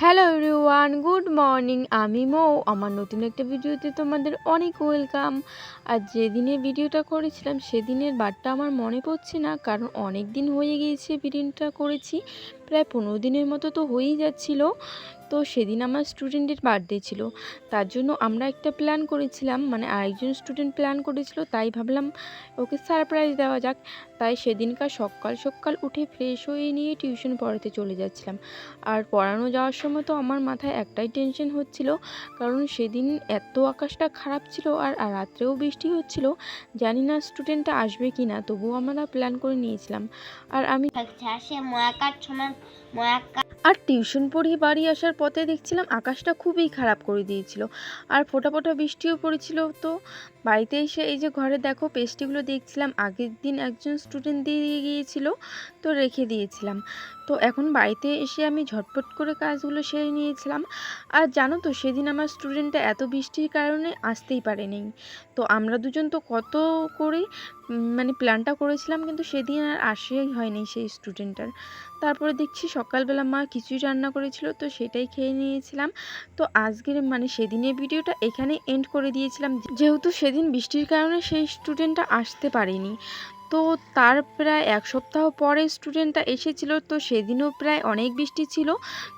Hello everyone good morning আমি মৌ। আমার নতুন একটা ভিডিওতে তোমাদের অনেক ওয়েলকাম আর যেদিনে ভিডিওটা করেছিলাম, সেদিনের বারটা আমার মনে পড়ছে না, কারণ অনেক দিন হয়ে গিয়েছে ভিডিওটা করেছি। প্রায় পনেরো দিনের মতো তো হয়েই যাচ্ছিল। তো সেদিন আমার স্টুডেন্টের বার্থডে ছিল। তার জন্য আমরা একটা প্ল্যান করেছিলাম মানে আরেকজন স্টুডেন্ট প্ল্যান করেছিল, তাই ভাবলাম ওকে সারপ্রাইজ দেওয়া যাক। তাই সেদিনকার সকাল সকাল উঠে ফ্রেশ হয়ে নিয়ে টিউশন পড়াতে চলে যাচ্ছিলাম। আর পড়ানো যাওয়ার সময় তো আমার মাথায় একটাই টেনশন হচ্ছিল, কারণ সেদিন এত আকাশটা খারাপ ছিল আর রাত্রেও বৃষ্টি হচ্ছিল। জানি না স্টুডেন্টটা আসবে কি না তবুও আমরা প্ল্যান করে নিয়েছিলাম। আর আমি আর টিউশন পড়িয়ে বাড়ি আসার পথে দেখছিলাম আকাশটা খুবই খারাপ করে দিয়েছিল। আর ফোটা ফোটা বৃষ্টিও পড়েছিল তো। বাড়িতে এসে এই যে ঘরে দেখো পেস্ট্রিগুলো দেখছিলাম, আগের দিন একজন স্টুডেন্ট দিয়ে গিয়েছিল তো রেখে দিয়েছিলাম। তো এখন বাড়িতে এসে আমি ঝটপট করে কাজগুলো সেরে নিয়েছিলাম। আর জানো তো সেদিন আমার স্টুডেন্টটা এত বৃষ্টির কারণে আসতেই পারেনি। তো আমরা দুজন তো কত করে মানে প্ল্যানটা করেছিলাম কিন্তু সেদিন আর আসেই হয়নি সেই স্টুডেন্টটার তারপরে দেখছি সকালবেলা মা কিছুই রান্না করেছিল, তো সেটাই খেয়ে নিয়েছিলাম। তো আজকের মানে সেদিনের ভিডিওটা এখানে এন্ড করে দিয়েছিলাম। যেহেতু সেদিন বৃষ্টির কারণে সেই স্টুডেন্টটা আসতে পারেনি। তো তার প্রায় এক সপ্তাহ পরে স্টুডেন্টটা এসেছিল, তো সেদিনও প্রায় অনেক বৃষ্টি ছিল।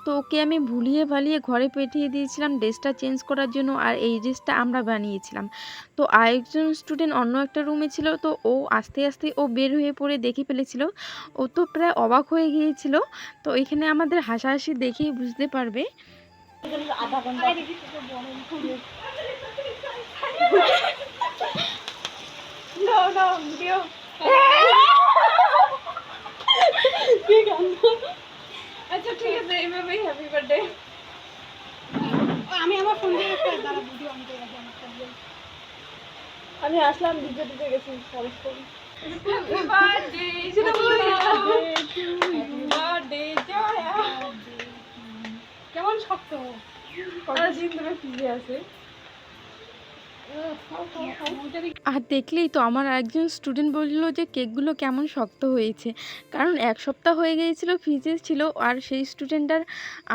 তো ওকে আমি ভুলিয়ে ভালিয়ে ঘরে পাঠিয়ে দিয়েছিলাম, ড্রেসটা চেঞ্জ করার জন্য আর এই ড্রেসটা আমরা বানিয়েছিলাম। তো আরেকজন স্টুডেন্ট অন্য একটা রুমে ছিল, তো ও আস্তে আস্তে ও বের হয়ে পড়ে দেখে ফেলেছিল। ও তো প্রায় অবাক হয়ে গিয়েছিল। তো এখানে আমাদের হাসাহাসি দেখেই বুঝতে পারবে। আচ্ছা ঠিক আছে এইভাবেই হ্যাপি বার্থডে আমি আমার ফোন দিয়ে একটা দাঁড়া ভিডিও অন করে রাখি আমার ফোন আমি আসলাম ভিডিও দিতে গেছি কেমন শক্ত? কত দিন ধরে ফিরে আছে? আর দেখলেই তো আমার একজন স্টুডেন্ট বলল যে কেকগুলো কেমন শক্ত হয়েছে। কারণ এক সপ্তাহ হয়ে গিয়েছিল ফ্রিজে ছিল, আর সেই স্টুডেন্টটার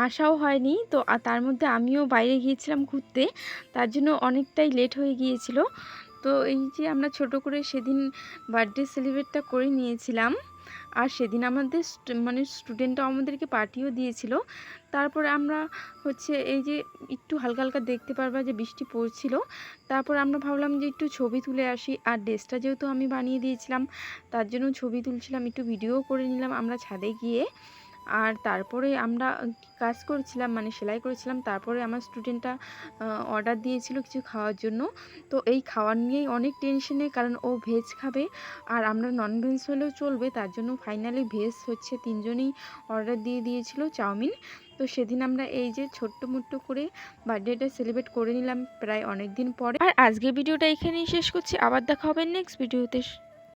আসাও হয়নি। তো তার মধ্যে আমিও বাইরে গিয়েছিলাম ঘুরতে, তার জন্য অনেকটাই লেট হয়ে গিয়েছিল। তো এই যে আমরা ছোট করে সেদিন বার্থডে সেলিব্রেটটা করে নিয়েছিলাম। আর সেদিন আমাদের মানে স্টুডেন্টরাও আমাদেরকে পার্টিও দিয়েছিল। তারপরে আমরা হচ্ছে এই যে একটু হালকা হালকা দেখতে পারবা যে বৃষ্টি পড়ছিল। তারপর আমরা ভাবলাম যে একটু ছবি তুলে আসি। আর ড্রেসটা যেহেতু আমি বানিয়ে দিয়েছিলাম, তার জন্য ছবি তুলছিলাম, একটু ভিডিও করে নিলাম আমরা ছাদে গিয়ে। আর তারপরে আমরা কাজ করেছিলাম মানে সেলাই করেছিলাম, তারপরে আমার স্টুডেন্টটা অর্ডার দিয়েছিল কিছু খাওয়ার জন্য। তো এই খাওয়ার নিয়েই অনেক টেনশনে কারণ ও ভেজ খাবে আর আমরা নন ভেজ হলেও চলবে, তার জন্য ফাইনালি ভেজ হচ্ছে তিনজনেই অর্ডার দিয়ে দিয়েছিল চাউমিন। তো সেদিন আমরা এই যে ছোট্ট মোট্ট করে বার্থডেটা সেলিব্রেট করে নিলাম প্রায় অনেক দিন পরে। আর আজকে ভিডিওটা এখানেই শেষ করছি, আবার দেখা হবে নেক্সট ভিডিওতে